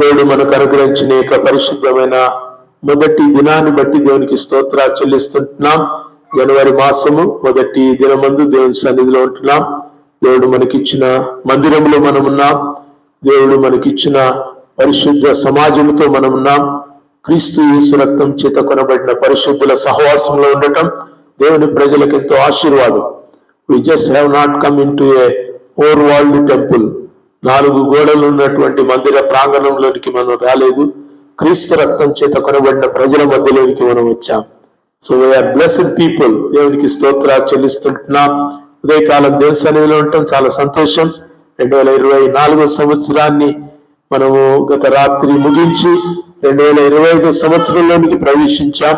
దేవుడు మనకు అనుగ్రహించిన యొక్క పరిశుద్ధమైన మొదటి దినాన్ని బట్టి దేవునికి స్తోత్ర చెల్లిస్తుంటున్నాం. జనవరి మాసము మొదటి దినమందు దేవుని సన్నిధిలో ఉంటున్నాం. దేవుడు మనకిచ్చిన మందిరంలో మనం ఉన్నాం దేవుడు మనకిచ్చిన పరిశుద్ధ సమాజంతో మనం ఉన్నాం క్రీస్తు యేసు రక్తం చేత కొనబడిన పరిశుద్ధుల సహవాసంలో ఉండటం దేవుని ప్రజలకు ఎంతో ఆశీర్వాదం. We just have not come into a over world temple నాలుగు గోడలు ఉన్నటువంటి మందిర ప్రాంగణంలోనికి మనం రాలేదు. క్రీస్తు రక్తం చేత కొనబడిన ప్రజల మధ్యలోనికి మనం వచ్చాం. సో వీఆర్ బ్లెస్డ్ పీపుల్ దేవునికి స్తోత్ర చెల్లిస్తుంటున్నాం. ఉదయకాలం దేవ సన్నిధిలో ఉండటం చాలా సంతోషం. రెండు వేల ఇరవై నాలుగో సంవత్సరాన్ని మనము గత రాత్రి ముగించి రెండు వేల ఇరవై ఐదో సంవత్సరంలోనికి ప్రవేశించాం.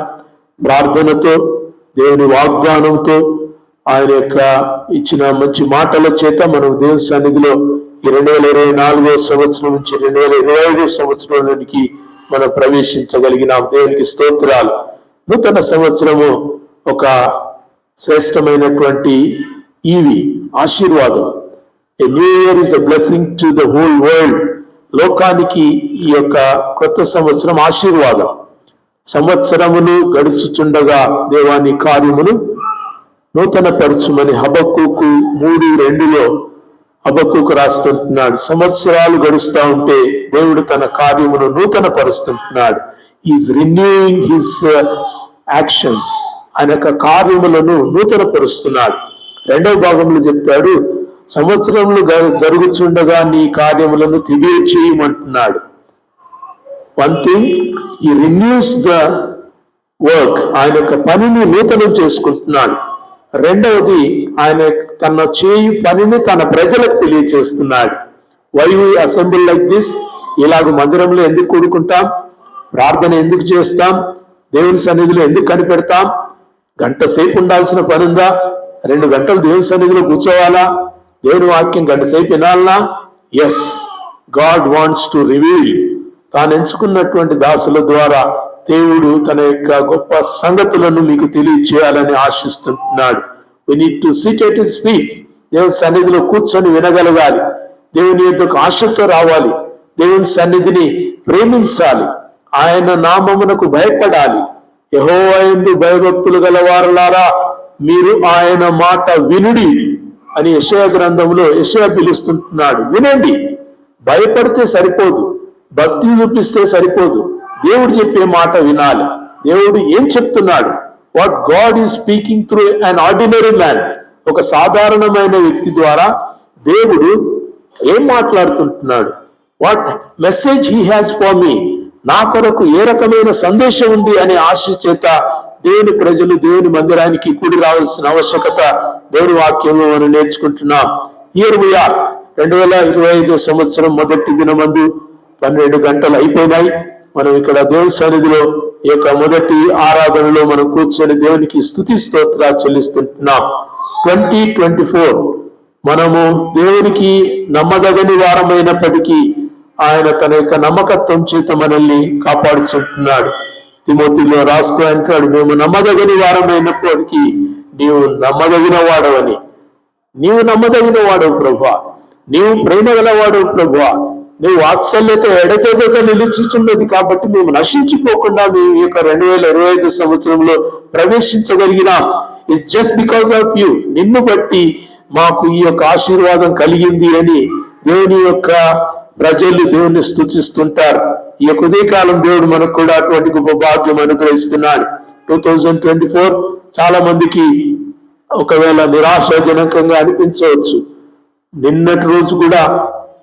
ప్రార్థనతో దేవుని వాగ్దానంతో ఆయన యొక్క ఇచ్చిన మంచి మాటల చేత మనం దేవుని సన్నిధిలో ఈ రెండు వేల ఇరవై నాలుగో సంవత్సరం నుంచి రెండు వేల ఇరవై ఐదో సంవత్సరంలోనికి మనం ప్రవేశించగలిగిన. దేవునికి స్తోత్రాలు. నూతన సంవత్సరము ఒక శ్రేష్టమైనటువంటి ఈవి ఆశీర్వాదం. A new year is a blessing to the whole world లోకానికి ఈ యొక్క కొత్త సంవత్సరం ఆశీర్వాదం. సంవత్సరములు గడుచుచుండగా దేవాని కార్యమును నూతన పరచుమని హబక్కుకు మూడు రెండులో హబక్కుకు రాస్తుంటున్నాడు. సంవత్సరాలు గడుస్తా ఉంటే దేవుడు తన కార్యమును నూతన పరుస్తుంటున్నాడు is renewing his actions uh, ఆయన యొక్క కార్యములను నూతన పరుస్తున్నాడు రెండవ భాగంలో చెప్తాడు సంవత్సరములు జరుగుచుండగా నీ కార్యములను తిరిగి చేయమంటున్నాడు వన్ థింగ్ ఈ రిన్యూస్ ద వర్క్ ఆయన యొక్క పనిని నూతనం చేసుకుంటున్నాడు. రెండవది ఆయన తన చేయు పనిని తన ప్రజలకు తెలియచేస్తున్నాడు. Why we assembly like this ఇలాగ మందిరంలో ఎందుకు కూడుకుంటాం? ప్రార్థన ఎందుకు చేస్తాం? దేవుని సన్నిధిలో ఎందుకు కనిపెడతాం? గంట సేపు ఉండాల్సిన పని ఉందా రెండు గంటలు దేవుని సన్నిధిలో కూర్చోవాలా? దేవుని వాక్యం గంట సేపు వినాలనా? Yes God wants to reveal తాను ఎంచుకున్నటువంటి దాసుల ద్వారా దేవుడు తన యొక్క గొప్ప సంగతులను మీకు తెలియచేయాలని ఆశిస్తున్నాడు. We need to sit at his feet దేవుని సన్నిధిలో కూర్చొని వినగలగాలి. దేవుని యొక్క ఆశతో రావాలి. దేవుని సన్నిధిని ప్రేమించాలి. ఆయన నామమునకు భయపడాలి. యహో యందు భయభక్తులు గలవారలారా మీరు ఆయన మాట వినుడి అని యశయ గ్రంథంలో యశయ పిలుస్తుంటున్నాడు. వినండి. భయపడితే సరిపోదు. భక్తి చూపిస్తే సరిపోదు. దేవుడు చెప్పే మాట వినాలి. దేవుడు ఏం చెప్తున్నాడు? What God is speaking through an ordinary man ఒక సాధారణమైన వ్యక్తి ద్వారా దేవుడు ఏం మాట్లాడుతుంటున్నాడు? What message he has for me నా కొరకు ఏ రకమైన సందేశం ఉంది అనే ఆశ చేత దేవుని ప్రజలు దేవుని మందిరానికి కూడి రావాల్సిన ఆవశ్యకత దేవుని వాక్యంలో మనం నేర్చుకుంటున్నాం. ఇయర్ వీఆర్ రెండు వేల ఇరవై ఐదు సంవత్సరం మొదటి దినమందు పన్నెండు గంటలు అయిపోయినాయి. మనం ఇక్కడ దేవుని సన్నిధిలో ఈ యొక్క మొదటి ఆరాధనలో మనం కూర్చొని దేవునికి స్థుతి స్తోత్రాలు చెల్లిస్తుంటున్నాం. ట్వంటీ ట్వంటీ ఫోర్ మనము దేవునికి నమ్మదగని వారమైనప్పటికీ ఆయన తన యొక్క నమ్మకత్వం చేత మనల్ని కాపాడుచుంటున్నాడు. తిమోతిలో రాస్తూ అంటాడు మేము నమ్మదగని వారమైనప్పటికీ నీవు నమ్మదగిన వాడవని. నీవు నమ్మదగిన వాడవు ప్రభు. నీవు ప్రేమ గలవాడు ప్రభు. నీవు వాత్సల్యత ఎడతెగక నిలుచుచున్నది కాబట్టి మేము నశించిపోకుండా మేము ఈ యొక్క రెండు వేల ఇరవై ఐదు సంవత్సరంలో ప్రవేశించగలిగినాం it's just because of you నిన్ను బట్టి మాకు ఈ యొక్క ఆశీర్వాదం కలిగింది అని దేవుని యొక్క ప్రజలు దేవుని స్థుతిస్తుంటారు ఈ యొక్క ఉదయకాలం దేవుడు మనకు కూడా అటువంటి గొప్ప భాగ్యం అనుగ్రహిస్తున్నాడు. టూ థౌజండ్ ట్వంటీ ఫోర్ చాలా మందికి ఒకవేళ నిరాశాజనకంగా అనిపించవచ్చు. నిన్నటి రోజు కూడా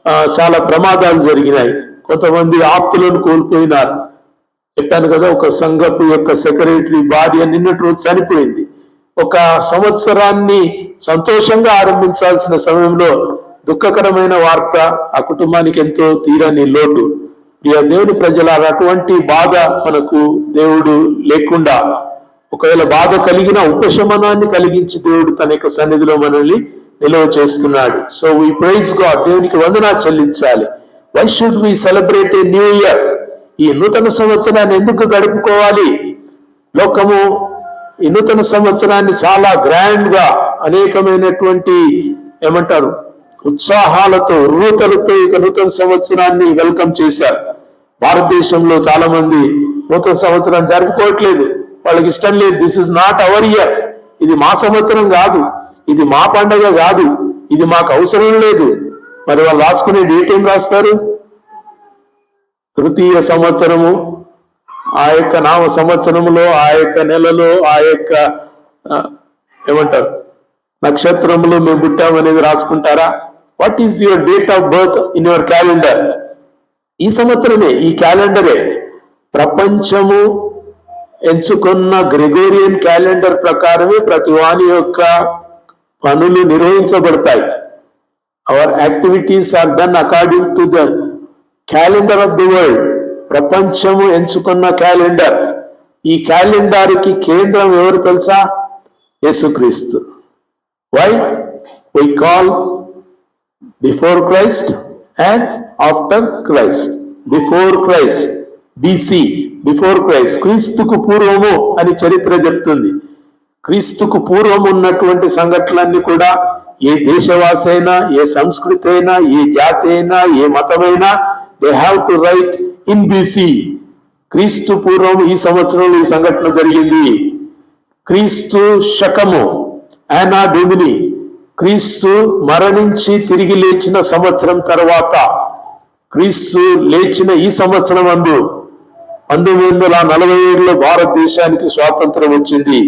చాలా ప్రమాదాలు జరిగినాయి. కొంతమంది ఆప్తులను కోల్పోయినారు. చెప్పాను కదా ఒక సంఘపు యొక్క సెక్రటరీ భార్య నిన్నటి రోజు చనిపోయింది. ఒక సంవత్సరాన్ని సంతోషంగా ఆరంభించాల్సిన సమయంలో దుఃఖకరమైన వార్త ఆ కుటుంబానికి ఎంతో తీరని లోటు. ప్రియ దేవుని ప్రజల అటువంటి బాధ మనకు దేవుడు లేకుండా ఒకవేళ బాధ కలిగిన ఉపశమనాన్ని కలిగించి దేవుడు తన యొక్క సన్నిధిలో మనల్ని నిల్వ చేస్తున్నాడు. సో వీ ప్రైజ్ గాడ్ దేవునికి వందనా చెల్లించాలి. Why should we celebrate a new year ఈ నూతన సంవత్సరాన్ని ఎందుకు గడుపుకోవాలి? లోకము ఈ నూతన సంవత్సరాన్ని చాలా గ్రాండ్గా అనేకమైనటువంటి ఏమంటారు ఉత్సాహాలతో రూతలతో ఇక నూతన సంవత్సరాన్ని వెల్కమ్ చేశారు. భారతదేశంలో చాలా మంది నూతన సంవత్సరం జరుపుకోవట్లేదు. వాళ్ళకి ఇష్టం లేదు. This is not our year ఇది మా సంవత్సరం కాదు. ఇది మా పండగ కాదు ఇది మాకు అవసరం లేదు. మరి వాళ్ళు రాసుకునే డేట్ ఏం రాస్తారు? తృతీయ సంవత్సరము ఆ యొక్క నామ సంవత్సరములో ఆ యొక్క నెలలో ఆ యొక్క ఏమంటారు? నక్షత్రములో మేము పుట్టామనేది రాసుకుంటారా? What is your date of birth in your calendar ఈ సంవత్సరమే ఈ క్యాలెండరే. ప్రపంచము ఎంచుకున్న గ్రెగోరియన్ క్యాలెండర్ ప్రకారమే ప్రతి వాని యొక్క పనులు నిర్వహించబడతాయి. Our activities are done according to the calendar of the world ప్రపంచము ఎంచుకున్న క్యాలెండర్ ఈ క్యాలెండర్కి కేంద్రం ఎవరు తెలుసా? Yesukristu. Why why call before Christ and after Christ before Christ BC before Christ క్రీస్తుకు పూర్వము అని చరిత్ర చెప్తుంది. క్రీస్తుకు పూర్వం ఉన్నటువంటి సంఘటనలన్నీ కూడా ఏ దేశవాసైనా ఏ సంస్కృతి అయినా ఏ జాతి అయినా ఏ మతమైనా they have to write in BC Kristu పూర్వం ఈ సంవత్సరంలో ఈ సంఘటన జరిగింది. క్రీస్తు శకము యానా డొమిని క్రీస్తు మరణించి తిరిగి లేచిన సంవత్సరం తర్వాత క్రీస్తు లేచిన ఈ సంవత్సరం అందు పంతొమ్మిది వందల నలభై ఏడులో భారతదేశానికి స్వాతంత్రం వచ్చింది.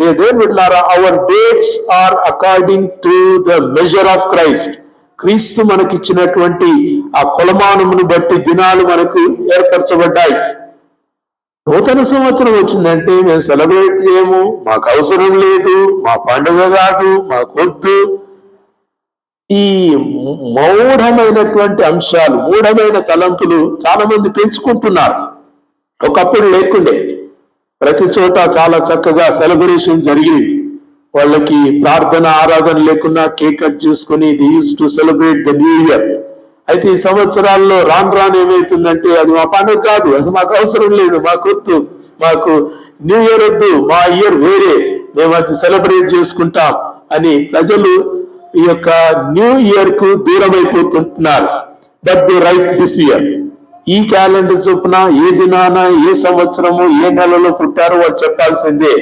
దేవుళ్ళారా our dates are according to the measure of Christ Kristu మనకిచ్చినటువంటి ఆ కొలమానమును బట్టి దినాలు మనకు ఏర్పరచబడ్డాయి. నూతన సంవత్సరం వచ్చిందంటే మేము సెలబ్రేట్ చేయము. మాకు అవసరం లేదు. మా పండుగ కాదు. మా వద్దు. ఈ మౌఢమైనటువంటి అంశాలు మూఢమైన తలంపులు చాలా మంది పెంచుకుంటున్నారు. ఒకప్పుడు లేకుండే. ప్రతి చోట చాలా చక్కగా సెలబ్రేషన్ జరిగింది వాళ్ళకి ప్రార్థన ఆరాధన లేకుండా కేక్ కట్ చేసుకుని they use to celebrate the new year అయితే ఈ సంవత్సరాల్లో రాను రాను ఏమైతుందంటే అది మా పండుగ కాదు అది మాకు అవసరం లేదు మా కొత్త మాకు న్యూ ఇయర్ వద్దు మా ఇయర్ వేరే మేము అది సెలబ్రేట్ చేసుకుంటాం అని ప్రజలు ఈ యొక్క న్యూ ఇయర్కు దూరమైపోతుంటున్నారు but the right this year ఈ క్యాలెండర్ చొప్పున ఏ దినాన ఏ సంవత్సరము ఏ నెలలో పుట్టారో వాళ్ళు చెప్పాల్సిందే.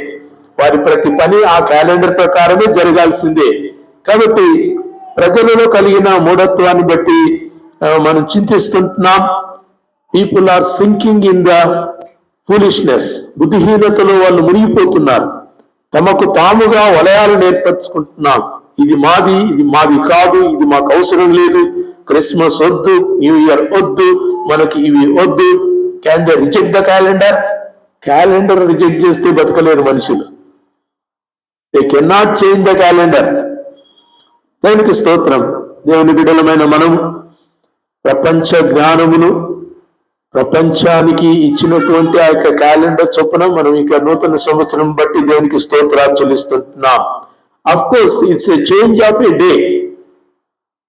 వారి ప్రతి పని ఆ క్యాలెండర్ ప్రకారమే జరగాల్సిందే. కాబట్టి ప్రజలలో కలిగిన మూఢత్వాన్ని బట్టి మనం చింతిస్తుంటున్నాం. People are sinking in the foolishness బుద్ధిహీనతలో వాళ్ళు మునిగిపోతున్నారు. తమకు తాముగా వలయాలను ఏర్పరచుకుంటున్నాం. ఇది మాది ఇది మాది కాదు ఇది మాకు అవసరం లేదు. క్రిస్మస్ వద్దు న్యూ ఇయర్ వద్దు మనకి ఇవి వద్దు. Can they reject the calendar calendar reject చేస్తే బతకలేరు మనుషులు. They can not change the calendar దేవునికి స్తోత్రం. దేవుని బిడలమైన మనం ప్రపంచ జ్ఞానమును ప్రపంచానికి ఇచ్చినటువంటి ఆ యొక్క క్యాలెండర్ చొప్పున మనం ఇక నూతన సంవత్సరం బట్టి దేవునికి స్తోత్రాలు చెల్లిస్తుంటున్నాం. Of course it's a change of a day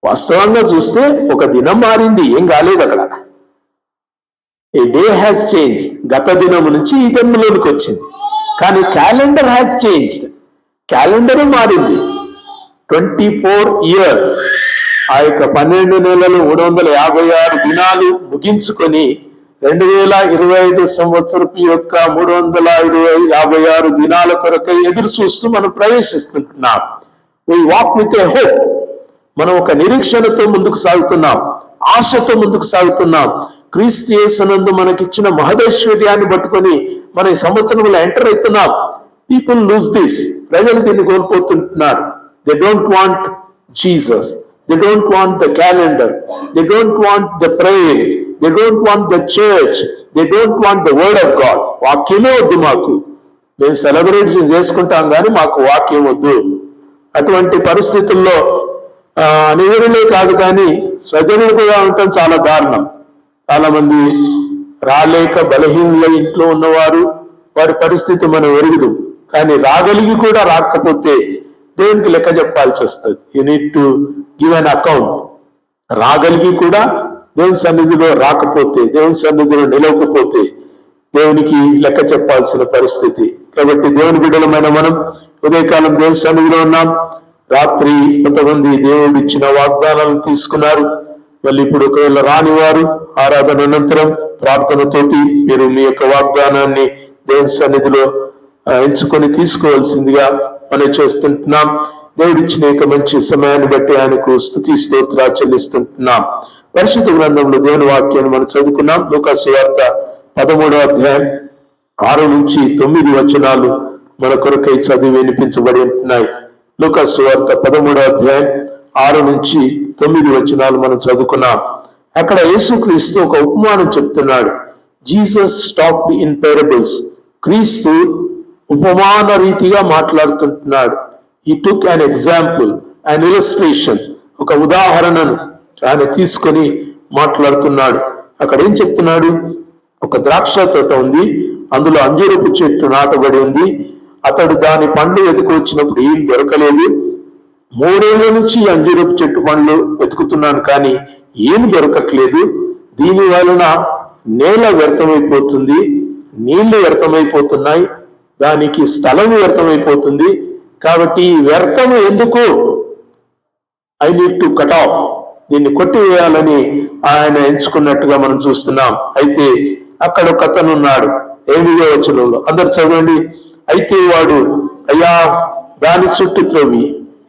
వాస్తవంగా చూస్తే ఒక దినం మారింది. ఏం కాలేదు అక్కడ. ఏ డే హ్యాస్ చేంజ్ గత దినము నుంచి ఈ దినంలోనికి వచ్చింది. కానీ క్యాలెండర్ హ్యాస్ చేంజ్ క్యాలెండర్ మారింది. ట్వంటీ ఫోర్ ఇయర్ ఆ యొక్క పన్నెండు నెలలు మూడు వందల యాభై ఆరు దినాలు ముగించుకొని రెండు వేల ఇరవై ఐదు సంవత్సరపు యొక్క మూడు వందల ఇరవై యాభై ఆరు దినాల కొరకు ఎదురు చూస్తూ మనం ప్రవేశిస్తున్నాం. ఈ వాక్ విత్ ఏ హోప్ మనం ఒక నిరీక్షణతో ముందుకు సాగుతున్నాం. ఆశతో ముందుకు సాగుతున్నాం. క్రీస్తు యేసునందు మనకిచ్చిన మహదైశ్వర్యాన్ని పట్టుకొని మన ఈ సంవత్సరంలో ఎంటర్ అవుతున్నాం. పీపుల్ లూజ్ దిస్ ప్రజలు దీన్ని కోల్పోతుంటున్నారు. They don't want Jesus they don't want the calendar they don't want the prayer they don't want the church they don't want the word of God వాక్యమే వద్దు మాకు. మేము సెలబ్రేట్ చేసుకుంటాం కానీ మాకు వాక్యం వద్దు. అటువంటి పరిస్థితుల్లో ఆ, కాదు కానీ స్వజనులు కూడా ఉండటం చాలా దారుణం. చాలా మంది రాలేక బలహీనుల ఇంట్లో ఉన్నవారు వారి పరిస్థితి మనం ఎరుగుదు. కానీ రాగలిగి కూడా రాకపోతే దేవునికి లెక్క చెప్పాల్సి వస్తుంది? You need to give an account రాగలిగి కూడా దేవుని సన్నిధిలో రాకపోతే దేవుని సన్నిధిలో నిలవకపోతే దేవునికి లెక్క చెప్పాల్సిన పరిస్థితి. కాబట్టి దేవుని బిడ్డలమైన మనం ఉదయకాలం దేవుని సన్నిధిలో ఉన్నాం. రాత్రి కొంతమంది దేవుడు ఇచ్చిన వాగ్దానాలను తీసుకున్నారు. మళ్ళీ ఇప్పుడు ఒకవేళ రాని వారు ఆరాధన అనంతరం ప్రార్థనతోటి మీరు మీ యొక్క వాగ్దానాన్ని దేవుని సన్నిధిలో ఎంచుకొని తీసుకోవాల్సిందిగా మనం చేస్తుంటున్నాం. దేవుడిచ్చిన యొక్క మంచి సమయాన్ని బట్టి ఆయనకు స్థుతి స్తోత్ర చెల్లిస్తుంటున్నాం. పరిశుద్ధ గ్రంథంలో దేవుని వాక్యాన్ని మనం చదువుకున్నాం. లోకాసు వార్త పదమూడవ అధ్యాయం ఆరు నుంచి తొమ్మిది వచనాలు మన కొరకై చదివి వినిపించబడి ఉంటున్నాయి. లోకాసు వార్త పదమూడో అధ్యాయం ఆరు నుంచి తొమ్మిది వచనాలు మనం చదువుకున్నాం. అక్కడ యేసుక్రీస్తు ఒక ఉపమానం చెప్తున్నాడు. Jesus talked in parables. క్రీస్తు ఉపమాన రీతిగా మాట్లాడుతుంటున్నాడు. He took an example and illustration ఒక ఉదాహరణను ఆయన తీసుకొని మాట్లాడుతున్నాడు. అక్కడ ఏం చెప్తున్నాడు? ఒక ద్రాక్ష తోట ఉంది. అందులో అంజూరపు చెట్టు నాటబడి ఉంది. అతడు దాని పండ్లు వెతుకొచ్చినప్పుడు ఏం దొరకలేదు. మూడేళ్ళ నుంచి ఈ చెట్టు పండ్లు వెతుకుతున్నాను కానీ ఏమి దొరకట్లేదు. దీని వలన నేల వ్యర్థమైపోతుంది నీళ్ళు వ్యర్థమైపోతున్నాయి దానికి స్థలం వ్యర్థమైపోతుంది. కాబట్టి ఈ వ్యర్థం ఎందుకు? I need to cut off దీన్ని కొట్టివేయాలని ఆయన ఎంచుకున్నట్టుగా మనం చూస్తున్నాం. అయితే అక్కడ ఒక అతను ఉన్నాడు. ఏమిదో వచనంలో. అందరు చదవండి. అయితే వాడు అయ్యా దాని చుట్టూ త్రోమి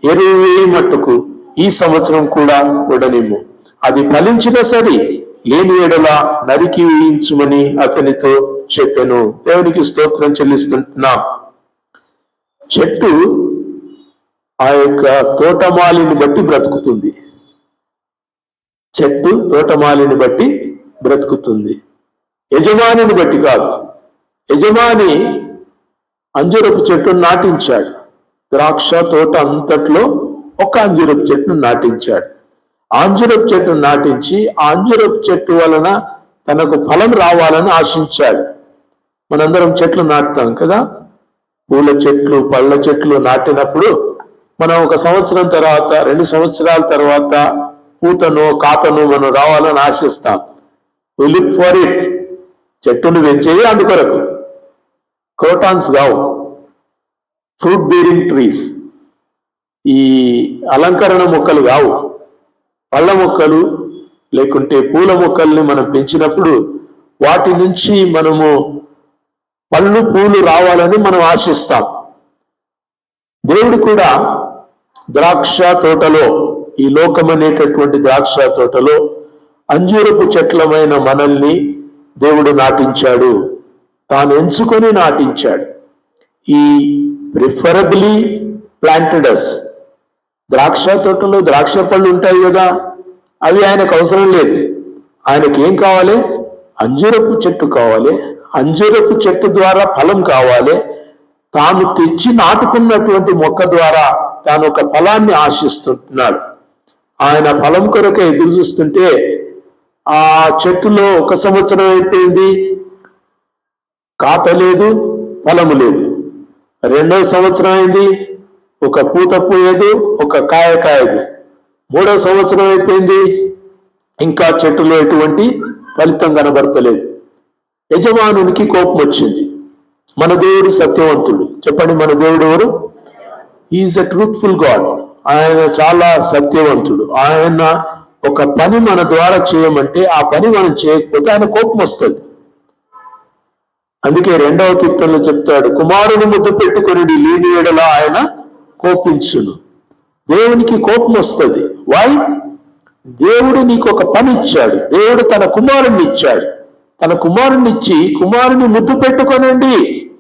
ఎరువు వేయి మట్టుకు ఈ సంవత్సరం కూడా ఉండనిమ్ము అది ఫలించినా సరే లేని ఎడల నరికి వేయించుమని అతనితో చెప్పాను. దేవునికి స్తోత్రం చెల్లిస్తుంటున్నాం చెట్టు ఆ యొక్క తోటమాలిని బట్టి బ్రతుకుతుంది. చెట్టు తోటమాలిని బట్టి బ్రతుకుతుంది. యజమానిని బట్టి కాదు. యజమాని అంజురపు చెట్టును నాటించాడు. ద్రాక్ష తోట అంతట్లో ఒక అంజురపు చెట్టును నాటించాడు. ఆ అంజురపు చెట్టును నాటించి ఆ అంజురపు చెట్టు వలన తనకు ఫలం రావాలని ఆశించాడు. మనందరం చెట్లు నాటుతాం కదా? పూల చెట్లు పళ్ళ చెట్లు నాటినప్పుడు మనం ఒక సంవత్సరం తర్వాత రెండు సంవత్సరాల తర్వాత పూతను కాతను మనం రావాలని ఆశిస్తాం. లుక్ ఫర్ ఇట్ చెట్టును పెంచేది అందుకొరకు. క్రోటాన్స్ కావు ఫ్రూట్ బీరింగ్ ట్రీస్. ఈ అలంకరణ మొక్కలు కావు. పళ్ళ మొక్కలు లేకుంటే పూల మొక్కల్ని మనం పెంచినప్పుడు వాటి నుంచి మనము పళ్ళు పూలు రావాలని మనం ఆశిస్తాం. దేవుడు కూడా ద్రాక్ష తోటలో ఈ లోకం అనేటటువంటి ద్రాక్ష తోటలో అంజూరపు చెట్లమైన మనల్ని దేవుడు నాటించాడు. తాను ఎంచుకొని నాటించాడు. ఈ ప్రిఫరబిలీ ప్లాంటెడస్ ద్రాక్ష తోటలో ద్రాక్ష పళ్ళు ఉంటాయి కదా అవి ఆయనకు అవసరం లేదు. ఆయనకి ఏం కావాలి? అంజూరపు చెట్టు కావాలి. అంజూరపు చెట్టు ద్వారా ఫలం కావాలి. తాను తెచ్చి నాటుకున్నటువంటి మొక్క ద్వారా తాను ఒక ఫలాన్ని ఆశిస్తున్నాడు. ఆయన ఫలం కొరకు ఎదురు చూస్తుంటే ఆ చెట్టులో ఒక సంవత్సరం అయిపోయింది. కాత లేదు ఫలము లేదు. రెండవ సంవత్సరం అయింది ఒక పూత పూయదు ఒక కాయ కాయదు. మూడో సంవత్సరం అయిపోయింది ఇంకా చెట్టులో ఎటువంటి ఫలితం కనబడతలేదు. యజమానునికి కోపం వచ్చింది. మన దేవుడు సత్యవంతుడు. చెప్పండి మన దేవుడు ఎవరు? ఈజ్ అ ట్రూత్ఫుల్ గాడ్ ఆయన చాలా సత్యవంతుడు. ఆయన ఒక పని మన ద్వారా చేయమంటే ఆ పని మనం చేయకపోతే ఆయన కోపం వస్తుంది. అందుకే రెండవ కీర్తనలో చెప్తాడు కుమారుని ముద్దు పెట్టుకుని లేని ఏడలా ఆయన కోపించును. దేవునికి కోపం వస్తుంది. వై దేవుడు నీకు ఒక పని ఇచ్చాడు. దేవుడు తన కుమారుణ్ణి ఇచ్చాడు. తన కుమారుణ్ణి ఇచ్చి కుమారుని ముద్దు పెట్టుకోనండి.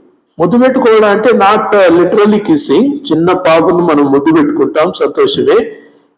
ముద్దు పెట్టుకోవడం అంటే నాట్ లిటరల్లీ కిస్సింగ్ చిన్న పాపను మనం ముద్దు పెట్టుకుంటాం సంతోషమే.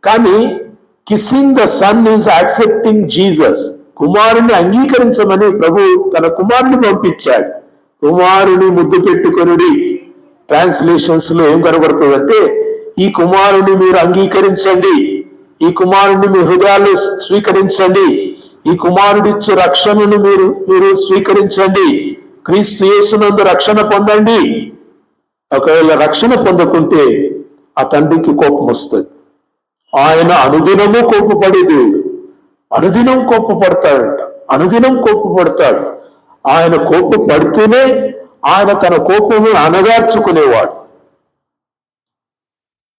కానీ kissing the son is accepting Jesus కుమారుని అంగీకరించమని ప్రభు తన కుమారుని పంపించాడు. కుమారుని ముద్దు పెట్టుకొనుడి. ట్రాన్స్లేషన్స్లో ఏం కనబడుతుందంటే ఈ కుమారుని మీరు అంగీకరించండి. ఈ కుమారుడిని మీ హృదయాల్లో స్వీకరించండి. ఈ కుమారుడిచ్చే రక్షణను మీరు మీరు స్వీకరించండి. క్రీస్తు యేసునందు రక్షణ పొందండి. ఒకవేళ రక్షణ పొందకుంటే ఆ తండ్రికి కోపం వస్తుంది. ఆయన అనుదినము కోపపడే దేవుడు. అనుదినం కోపపడతాడంట అనుదినం కోపపడతాడు. ఆయన కోపపడుతూనే ఆయన తన కోపము అనగార్చుకునేవాడు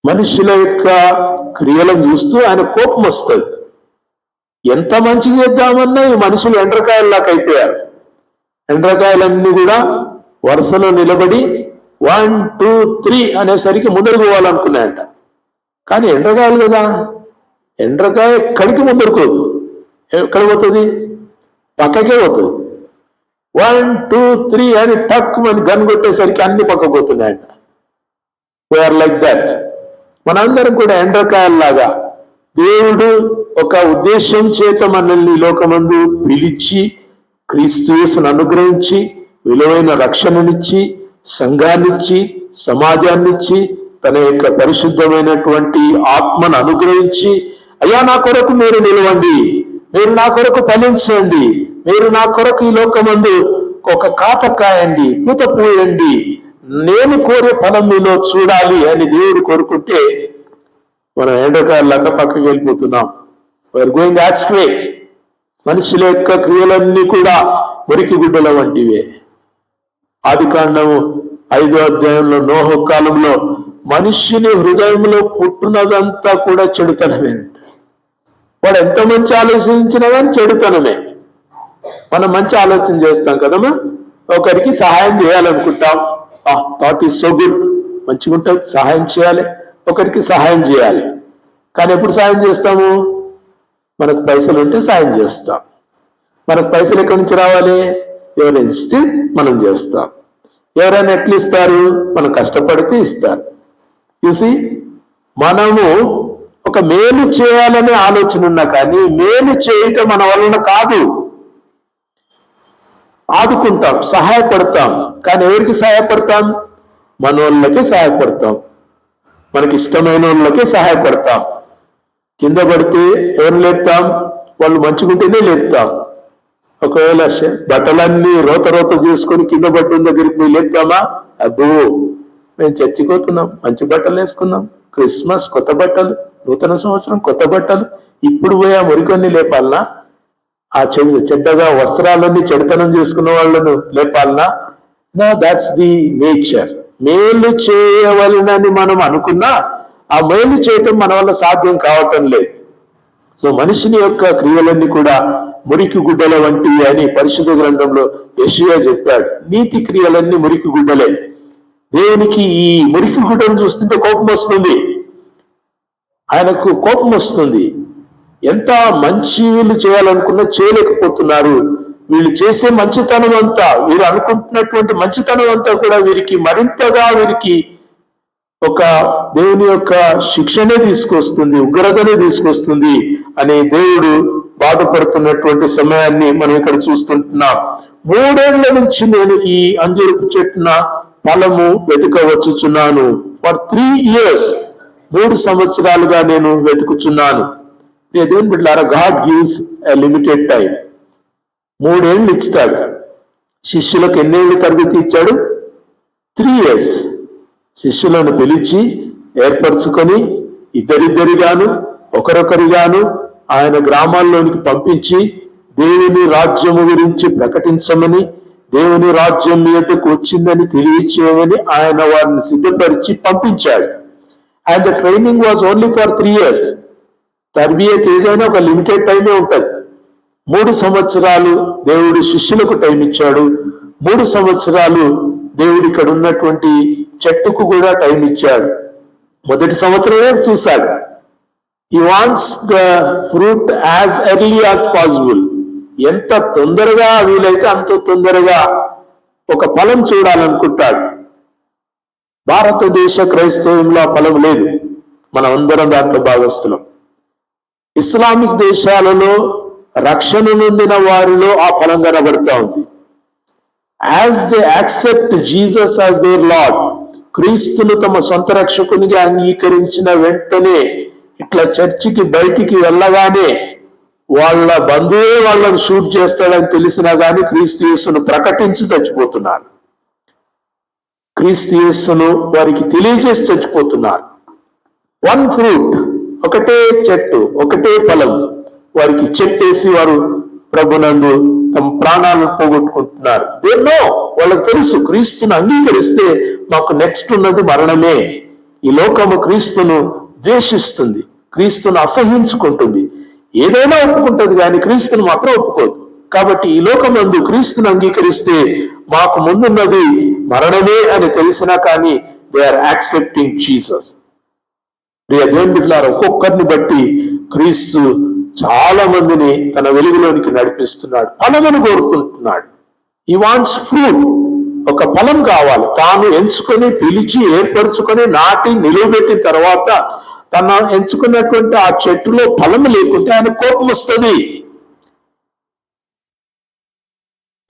మనుషుల యొక్క క్రియలను చూస్తూ ఆయన కోపం వస్తుంది. ఎంత మంచి చేద్దామన్నా ఈ మనుషులు ఎండ్రకాయల్లాగా అయిపోయారు. ఎండ్రకాయలన్నీ కూడా వరుసలో నిలబడి వన్ టూ త్రీ అనేసరికి ముందరు పోవాలనుకున్నాయంట. కానీ ఎండ్రకాయలు కదా. ఎండ్రకాయ కడికి ముందరుకోదు ఎక్కడ పోతుంది? పక్కకే పోతుంది. వన్ టూ త్రీ అని టక్ అని గన్ కొట్టేసరికి అన్ని పక్కకు పోతున్నాయంట. వీఆర్ లైక్ దట్ మనందరం కూడా ఎండ్రకాయల్లాగా దేవుడు ఒక ఉద్దేశం చేత మనల్ని లోకమందు పిలిచి క్రీస్తుయేసును అనుగ్రహించి విలువైన రక్షణనిచ్చి సంఘాన్నిచ్చి సమాజాన్నిచ్చి తన యొక్క పరిశుద్ధమైనటువంటి ఆత్మను అనుగ్రహించి అయ్యా నా కొరకు మీరు నిలవండి. మీరు నా కొరకు ఫలించండి. మీరు నా కొరకు ఈ లోకమందు ఒక కాత కాయండి పూత పూయండి. నేను కోరే ఫలం మీలో చూడాలి అని దేవుడు కోరుకుంటే మనం ఎండకాయలాగా పక్కకి వెళ్ళిపోతున్నాం. వైర్ గోయింగ్ ఆస్ట్రే మనుషుల యొక్క క్రియలన్నీ కూడా మురికి గుడ్డల వంటివే. ఆది కాండము ఐదో అధ్యాయంలో నోహ కాలంలో మనుష్యుని హృదయంలో పుట్టినదంతా కూడా చెడుతనమేంట. వాడు ఎంత మంచి ఆలోచించినా కానీ చెడుతనమే. మనం మంచి ఆలోచన చేస్తాం కదమ్మా. ఒకరికి సహాయం చేయాలనుకుంటాం. That is so good. మంచిగా ఉంటుంది సహాయం చేయాలి. ఒకరికి సహాయం చేయాలి. కానీ ఎప్పుడు సహాయం చేస్తాము? మనకు పైసలు ఉంటే సాయం చేస్తాం. మనకు పైసలు ఎక్కడి నుంచి రావాలి? ఎవరైనా ఇస్తే మనం చేస్తాం. ఎవరైనా ఎట్లు ఇస్తారు? మనం కష్టపడితే ఇస్తారు. చూసి మనము ఒక మేలు చేయాలనే ఆలోచన ఉన్నా కానీ మేలు చేయటం మన వలన కాదు. ఆదుకుంటాం సహాయపడతాం. కానీ ఎవరికి సహాయపడతాం? మన వాళ్ళకే సహాయపడతాం. మనకి ఇష్టమైన వాళ్ళకే సహాయపడతాం. కింద పడితే ఎవరు లేపుతాం వాళ్ళు మంచుకుంటేనే లేపుతాం. ఒకవేళ బట్టలన్నీ రోత రోత చేసుకొని కింద పట్టిన దగ్గరికి పోయి లేపుతామా? అబ్బో! మేము చచ్చిపోతున్నాం మంచి బట్టలు వేసుకున్నాం. క్రిస్మస్ కొత్త బట్టలు. నూతన సంవత్సరం కొత్త బట్టలు ఇప్పుడు పోయి ఆ మురికొన్ని లేపాలనా? ఆ చెడు చెడ్డగా వస్త్రాలన్నీ చెడతనం చేసుకున్న వాళ్ళను లేపాలనా? నా దాట్స్ ది నేచర్ మేలు చేయవలనని మనం అనుకున్నా ఆ మేలు చేయటం మన వల్ల సాధ్యం కావటం లేదు. సో మనిషిని యొక్క క్రియలన్నీ కూడా మురికి గుడ్డల వంటివి అని పరిశుద్ధ గ్రంథంలో యెషయా చెప్పాడు. నీతి క్రియలన్నీ మురికి గుడ్డలే. దేవునికి ఈ మురికి గుడ్డను చూస్తుంటే కోపం వస్తుంది. ఆయనకు కోపం వస్తుంది. ఎంత మంచి వీళ్ళు చేయాలనుకున్నా చేయలేకపోతున్నారు. వీళ్ళు చేసే మంచితనం అంతా వీరు అనుకుంటున్నటువంటి మంచితనం అంతా కూడా వీరికి మరింతగా వీరికి ఒక దేవుని యొక్క శిక్షనే తీసుకొస్తుంది ఉగ్రతనే తీసుకొస్తుంది అని దేవుడు బాధపడుతున్నటువంటి సమయాన్ని మనం ఇక్కడ చూస్తుంటున్నాం. మూడేళ్ళ నుంచి నేను ఈ అంజూరపు చెట్టున ఫలము వెతుకవచ్చుచున్నాను. ఫర్ త్రీ ఇయర్స్ మూడు సంవత్సరాలుగా నేను వెతుకుచున్నాను. నేను దేవుని బిడ్డారా God gives a limited time మూడేళ్ళు ఇచ్చుతాడు శిష్యులకు ఎన్నేళ్ళు తరగతి ఇచ్చాడు? Three years. శిష్యులను పిలిచి ఏర్పరచుకొని ఇద్దరిద్దరిగాను ఒకరొకరిగాను ఆయన గ్రామాల్లోనికి పంపించి దేవుని రాజ్యము గురించి ప్రకటించమని దేవుని రాజ్యం మీదకు వచ్చిందని తెలియచేయమని ఆయన వారిని సిద్ధపరిచి పంపించాడు. And the training was only for three years తర్బియత్ ఏదైనా ఒక లిమిటెడ్ టైమే ఉంటుంది. మూడు సంవత్సరాలు దేవుడు శిష్యులకు టైం ఇచ్చాడు. మూడు సంవత్సరాలు దేవుడు ఇక్కడ ఉన్నటువంటి చెట్టుకు కూడా టైం ఇచ్చాడు. మొదటి సంవత్సరమే చూశాడు. ఈ wants the fruit as early as possible ఎంత తొందరగా వీలైతే అంత తొందరగా ఒక ఫలం చూడాలనుకుంటాడు. భారతదేశ క్రైస్తవంలో ఆ ఫలం లేదు. మనం అందరం దాంట్లో భాగస్తున్నాం ఇస్లామిక్ దేశాలలో రక్షణ నొందిన వారిలో ఆ ఫలం కనబడుతూ ఉంది. As they accept Jesus as their lord క్రీస్తులు తమ సొంత రక్షకునిగా అంగీకరించిన వెంటనే ఇట్లా చర్చికి బయటికి వెళ్ళగానే వాళ్ళ బంధువే వాళ్ళని షూట్ చేస్తాడని తెలిసినా కానీ క్రీస్తు యేసును ప్రకటించి చచ్చిపోతున్నారు. క్రీస్తు యేసును వారికి తెలియజేసి చచ్చిపోతున్నారు. వన్ ఫ్రూట్ ఒకటే చెట్టు ఒకటే ఫలం వారికి చెట్టేసి వారు ప్రభునందు తమ ప్రాణాలను పోగొట్టుకుంటున్నారు. దేన్నో వాళ్ళకి తెలుసు క్రీస్తును అంగీకరిస్తే మాకు నెక్స్ట్ ఉన్నది మరణమే. ఈ లోకము క్రీస్తును ద్వేషిస్తుంది క్రీస్తును అసహించుకుంటుంది. ఏదైనా ఒప్పుకుంటుంది కానీ క్రీస్తుని మాత్రం ఒప్పుకోదు. కాబట్టి ఈ లోకమందు క్రీస్తుని అంగీకరిస్తే మాకు ముందున్నది మరణమే అని తెలిసినా కానీ దే ఆర్ యాక్సెప్టింగ్ జీసస్ ప్రియ దేవుని ఒక్కొక్కరిని బట్టి క్రీస్తు చాలా మందిని తన వెలుగులోనికి నడిపిస్తున్నాడు ఫలమును కోరుతుంటున్నాడు ఈ వాంట్స్ ఫ్రూట్ ఒక ఫలం కావాలి. తాను ఎంచుకొని పిలిచి ఏర్పరచుకొని నాటి నిలువబెట్టిన తర్వాత తను ఎంచుకున్నటువంటి ఆ చెట్టులో ఫలం లేకుంటే ఆయన కోపం వస్తుంది.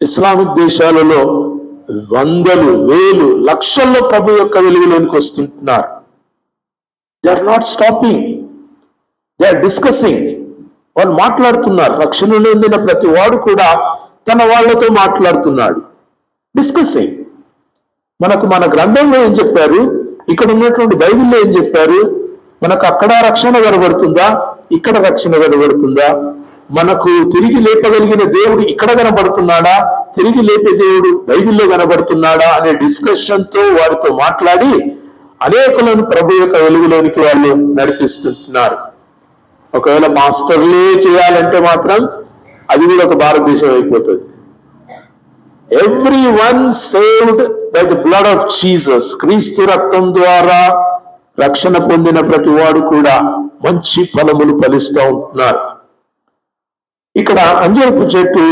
ఇస్లామిక్ దేశాలలో వందలు వేలు లక్షల్లో ప్రభు యొక్క వెలుగులోనికి వస్తుంటున్నారు. They are not stopping they are discussing వాళ్ళు మాట్లాడుతున్నారు. రక్షణ నొందిన ప్రతి వాడు కూడా తన వాళ్ళతో మాట్లాడుతున్నాడు. డిస్కసింగ్ మనకు మన గ్రంథంలో ఏం చెప్పారు? ఇక్కడ ఉన్నటువంటి బైబిల్లో ఏం చెప్పారు? మనకు అక్కడ రక్షణ కనబడుతుందా? ఇక్కడ రక్షణ కనబడుతుందా? మనకు తిరిగి లేపగలిగిన దేవుడు ఇక్కడ కనబడుతున్నాడా? తిరిగి లేపే దేవుడు బైబిల్లో కనబడుతున్నాడా? అనే డిస్కషన్తో వారితో మాట్లాడి అనేకులను ప్రభు యొక్క వెలుగులోనికి వాళ్ళు నడిపిస్తుంటున్నారు ఒకవేళ మాస్టర్లే చేయాలంటే మాత్రం అది కూడా ఒక భారతదేశం అయిపోతుంది. Every one saved by the blood of Jesus Kristu రక్తం ద్వారా రక్షణ పొందిన ప్రతి వాడు కూడా మంచి ఫలములు ఫలిస్తూ ఉంటున్నారు ఇక్కడ అంజరపు చెట్టు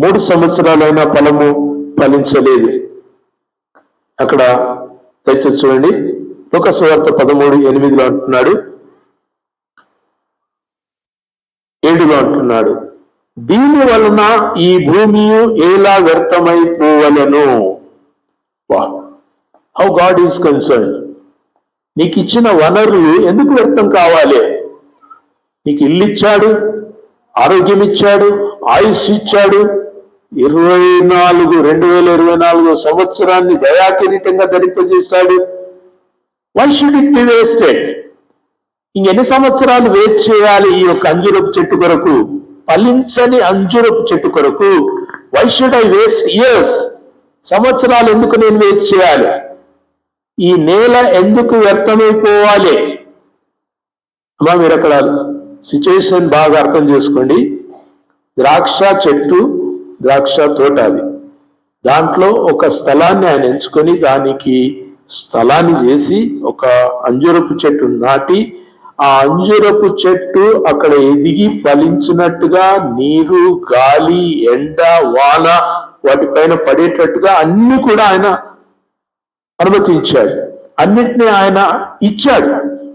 మూడు సంవత్సరాలైన ఫలము ఫలించలేదు. అక్కడ దయచేసి చూడండి. లోకస్వార్త పదమూడు ఎనిమిదిలో అంటున్నాడు. ఏడులో అంటున్నాడు. దీని వలన ఈ భూమి ఎలా వ్యర్థమైపోవలను? వా హౌ గాడ్ ఈస్ కన్సర్న్ నీకు ఇచ్చిన వనరులు ఎందుకు వ్యర్థం కావాలి? నీకు ఇల్లు ఇచ్చాడు ఆరోగ్యం ఇచ్చాడు ఆయుష్ ఇచ్చాడు. ఇరవై నాలుగు రెండు వేల ఇరవై నాలుగు సంవత్సరాన్ని దయాకిరీటంగా ధరింపజేశాడు. Why should it be wasted ఇంకెన్ని సంవత్సరాలు వేస్ట్ చేయాలి ఈ యొక్క అంజురపు చెట్టు కొరకు? ఫలించని అంజురపు చెట్టు కొరకు. Why should I waste years సంవత్సరాలు ఎందుకు నేను వేస్ట్ చేయాలి? ఈ నేల ఎందుకు వ్యర్థమైపోవాలి? అమ్మా మీరు అక్కడ సిచ్యువేషన్ బాగా అర్థం చేసుకోండి. ద్రాక్ష చెట్టు ద్రాక్ష తోట అది. దాంట్లో ఒక స్థలాన్ని ఆయన ఎంచుకొని దానికి స్థలాన్ని చేసి ఒక అంజూరపు చెట్టు నాటి ఆ అంజూరపు చెట్టు అక్కడ ఎదిగి ఫలించినట్టుగా నీరు గాలి ఎండ వాన వాటిపైన పడేటట్టుగా అన్ని కూడా ఆయన అనుమతించాడు. అన్నిటినీ ఆయన ఇచ్చాడు.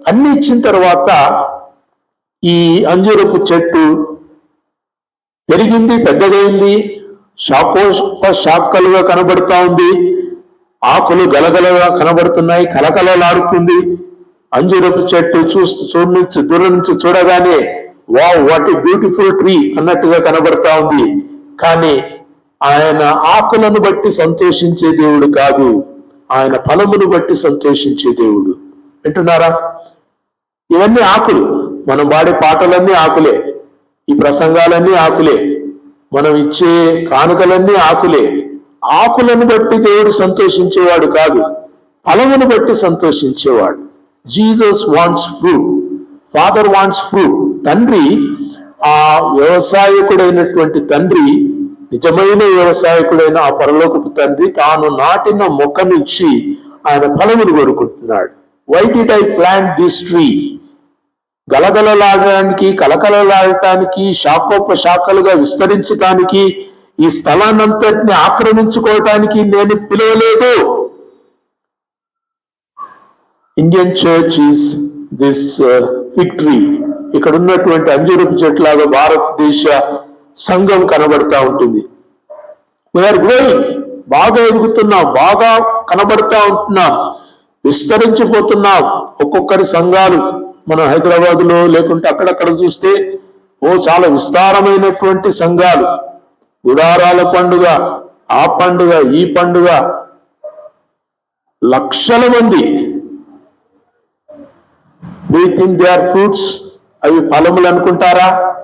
అన్ని ఇచ్చిన తర్వాత ఈ అంజూరపు చెట్టు పెరిగింది పెద్దదైంది శాఖోప శాఖలుగా కనబడుతా ఉంది. ఆకులు గలగలగా కనబడుతున్నాయి కలకలలాడుతుంది. అంజూరపు చెట్టు చూస్తూ చూడ నుంచి దూరం నుంచి చూడగానే వావ్ వాట్ బ్యూటిఫుల్ ట్రీ అన్నట్టుగా కనబడతా ఉంది. కానీ ఆయన ఆకులను బట్టి సంతోషించే దేవుడు కాదు. ఆయన ఫలమును బట్టి సంతోషించే దేవుడు. వింటున్నారా? ఇవన్నీ ఆకులు. మనం పాడే పాటలన్నీ ఆకులే. ఈ ప్రసంగాలన్నీ ఆకులే. మనం ఇచ్చే కానుకలన్నీ ఆకులే. ఆకులను బట్టి దేవుడు సంతోషించేవాడు కాదు ఫలమును బట్టి సంతోషించేవాడు. Jesus wants fruit. Father wants fruit. తండ్రి ఆ వ్యవసాయకుడైనటువంటి తండ్రి నిజమైన వ్యవసాయకుడైన ఆ పరలోకపు తండ్రి తాను నాటిన మొక్క నుంచి ఆయన ఫలమును కోరుకుంటున్నాడు. Why did I plant this tree గలగలలాడటానికి కలకలలాడటానికి శాఖోపశాఖలుగా విస్తరించటానికి ఈ స్థలాన్నంతటిని ఆక్రమించుకోవటానికి నేను పిలవలేదు. Indian church is this uh, ఫిక్టరీ ఇక్కడ ఉన్నటువంటి అంజురూపు చెట్లాగా భారతదేశ సంఘం కనబడతా ఉంటుంది. వీఆర్ గ్రోయింగ్ బాగా ఎదుగుతున్నాం. బాగా కనబడతా ఉంటున్నాం. విస్తరించిపోతున్నాం. ఒక్కొక్కరి సంఘాలు. మన హైదరాబాద్లో లేకుంటే అక్కడక్కడ చూస్తే ఓ చాలా విస్తారమైనటువంటి సంఘాలు. గుడారాల పండుగ ఆ పండుగ ఈ పండుగ. లక్షల మంది. విత్ ఇన్ దేర్ ఫ్రూట్స్ అవి ఫలములు అనుకుంటారా?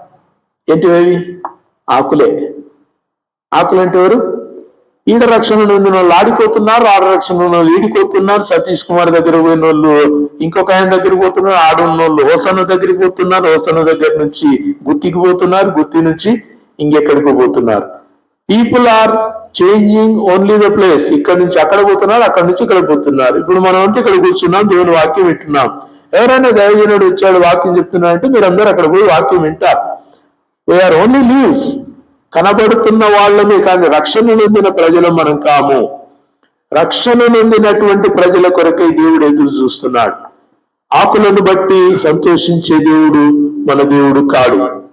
ఏంటివి ఆకులే. ఆకులు అంటే ఎవరు? ఈడ రక్షణ నొందిన వాళ్ళు ఆడిపోతున్నారు ఆడ రక్షణ వాళ్ళు ఈడిపోతున్నారు సతీష్ కుమార్ దగ్గర పోయిన వాళ్ళు ఇంకొక ఆయన దగ్గర పోతున్నారు ఆడున్న వాళ్ళు ఓసన దగ్గరికి పోతున్నారు ఓసన దగ్గర నుంచి గుత్తికి పోతున్నారు గుత్తి నుంచి ఇంకెక్కడికి పోతున్నారు. People are changing only the place ఇక్కడ నుంచి అక్కడ పోతున్నారు అక్కడ నుంచి ఇక్కడ పోతున్నారు. ఇప్పుడు మనం అంతా ఇక్కడ కూర్చున్నాం దేవుని వాక్యం వింటున్నాం. ఎవరైనా దైవజనుడు వచ్చాడు వాక్యం చెప్తున్నా అంటే మీరు అందరూ అక్కడ పోయి వాక్యం వింటారు. వీఆర్ ఓన్లీ లీవ్స్ కనబడుతున్న వాళ్ళమే కానీ రక్షణ నొందిన ప్రజలు మనం కాము. రక్షణ నొందినటువంటి ప్రజల కొరకై దేవుడు ఎదురు చూస్తున్నాడు. ఆకులను బట్టి సంతోషించే దేవుడు మన దేవుడు కాడు.